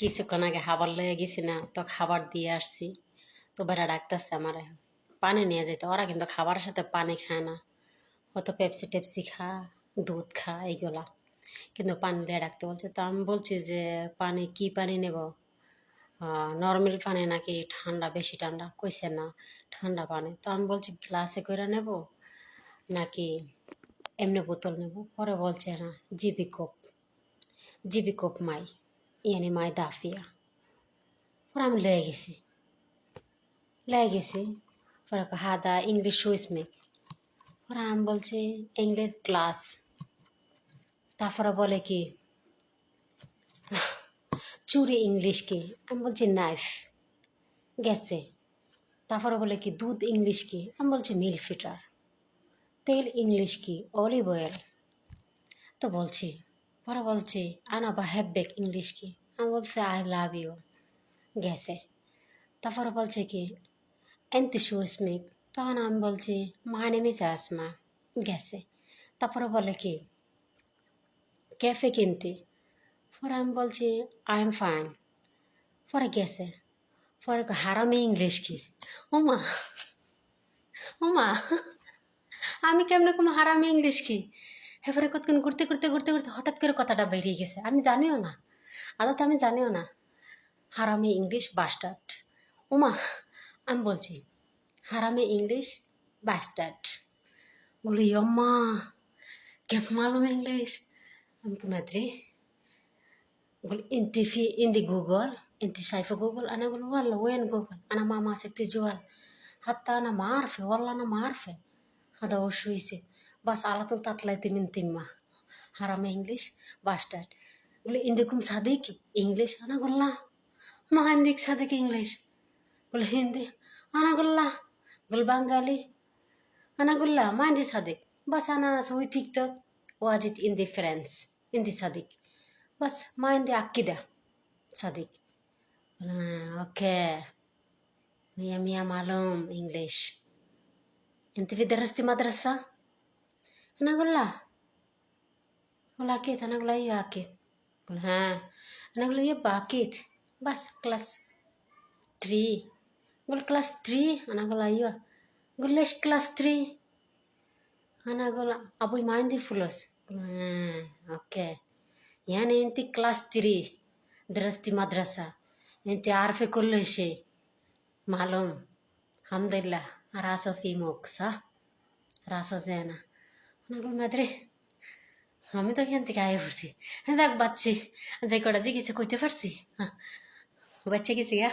কিছুক্ষণ আগে খাবার লেগে গেছি না, তো খাবার দিয়ে আসছি। তো বেড়া ডাকতেছে আমার, পানি নিয়ে যেতে ওরা কিন্তু খাবারের সাথে পানি খায় না। হয়তো পেপসি টেপসি খা, দুধ খা, এইগুলা। কিন্তু পানি দিয়ে ডাকতে বলছে, তো আমি বলছি যে পানি কি পানি নেব? নর্মাল পানি নাকি ঠান্ডা, বেশি ঠান্ডা? কইছে না, ঠান্ডা পানি। তো আমি বলছি, গ্লাসে করে নেব নাকি এমনি বোতল নেব? পরে বলছে না, জিবি কোপ। জিবি কোপ মাই। ইয়ানি মাই দাফিয়া পরে আমি লয়ে গেছি লয়ে গেছি পরে হাদা ইংলিশ সুইস মেক পরে আমি বলছি ইংলিশ গ্লাস তারপরে বলে কি চুরি ইংলিশ কি আমি বলছি নাইফ গেছে তারপরে বলে কি দুধ ইংলিশ কি আমি বলছি মিল ফিটার তেল ইংলিশ কি অলিভ অয়েল তো বলছি পরে বলছি আনা বা হ্যাববেক ইংলিশ কি আমি বলছি আই লাভ ইউ গেছে তারপরে বলছে কি, এনতি সুস্মিক তখন আমি বলছি, মা নেমে আসমা গেছে তারপরে বলে কি, ক্যাফে কিনতে। পরে আমি বলছি আই এম ফাইন পরে গেছে। পরে হারামি ইংলিশ কি? ওমা ওমা আমি কেমনে কম হারামি ইংলিশ কি? এবারে কতক্ষণ ঘুরতে ঘুরতে ঘুরতে ঘুরতে হঠাৎ করে কথাটা বেরিয়ে গেছে। আমি জানিও না। আদত আমি জানিও না। হারামি ইংলিশ বাস্টার্ড উমা, আমি বলছি, হারামি ইংলিশ বাস্টার্ড বলি অম্মা কেফ মালুম ইংলিশ? আমি কি মাদ্রি বলি ইন্তি ফি ইন্দি গুগল, ইন্তি সাইফ গুগল। আনা গুলো ওয়াল্লা, ওয়েন গুগল। আনা মামা সেক্তি জোয়াল। হাত্তা আনা মারফে, ওয়াল্লা আনা মারফে। হাদা ও শুইছে বাস আলাতুল তাতলাইতে তিমিন তিম্মা। হারামে ইংলিশ বাস্টার্ড تمه حرام انجليش باسترد قول لي عندكم صديق انجليش انا اقول لا ما عندك صديق انجليش قول هندي انا اقول لا قول بنغالي أنا أقول لا ما عندي صديق بس أنا أسوي تيك توك واجد عندي فريندز عندي صديق بس ما عندي عقيدة صديق قال آه أوكي مية مية معلوم إنجليش أنت في درستي مدرسة؟ أنا أقول لا قال أكيد أنا أقول أيوة أكيد قال ها أنا أقول يبا أكيد بس كلاس تري قول كلاس تري أنا أقول أيوة قول ليش كلاس تري أنا أقول أبوي ما عندي فلوس قال آه أوكي يعني أنت كلاس تري درستي مدرسة أنت عارفة كل شيء معلوم الحمد لله راسه في موك صح راسه زينة أنا أقول ما أدري আমি তো এখান থেকে আয় পড়ছি। যাক, বাচ্চি, যে কটা যে করতে পারছি হ্যাঁ বাচ্চা গেছে গা।